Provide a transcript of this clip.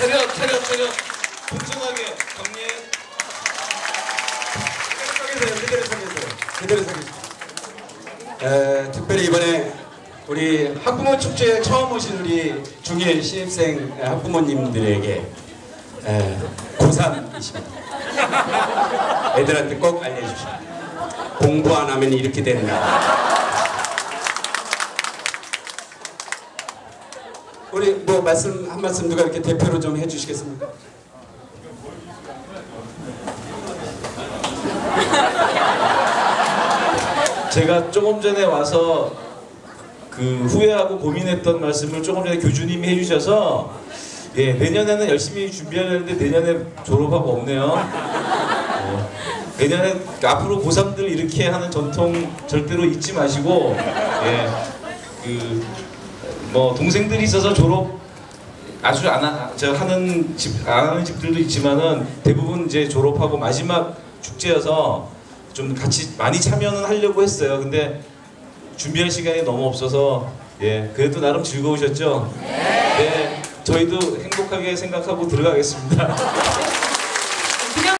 차렷 차렷 차렷 분정하게 경례 그대로. 그대로 서계세요. 그대로 서계세요. 에, 특별히 이번에 우리 학부모 축제에 처음 오신 우리 중일 신입생 학부모님들에게 에, 고3이십니다. 애들한테 꼭 알려주십시오. 공부 안 하면 이렇게 된다. 우리 뭐 말씀 한 말씀 누가 이렇게 대표로 좀 해주시겠습니까? 제가 조금 전에 와서 그 후회하고 고민했던 말씀을 조금 전에 교주님이 해주셔서 예 내년에는 열심히 준비하려는데 내년에 졸업하고 없네요. 어, 내년에 앞으로 고3들 이렇게 하는 전통 절대로 잊지 마시고 예 그 뭐 동생들이 있어서 졸업 아주 안 하, 저 하는 집 안 하는 집들도 있지만은 대부분 이제 졸업하고 마지막 축제여서 좀 같이 많이 참여는 하려고 했어요. 근데 준비할 시간이 너무 없어서 예 그래도 나름 즐거우셨죠? 네. 저희도 행복하게 생각하고 들어가겠습니다.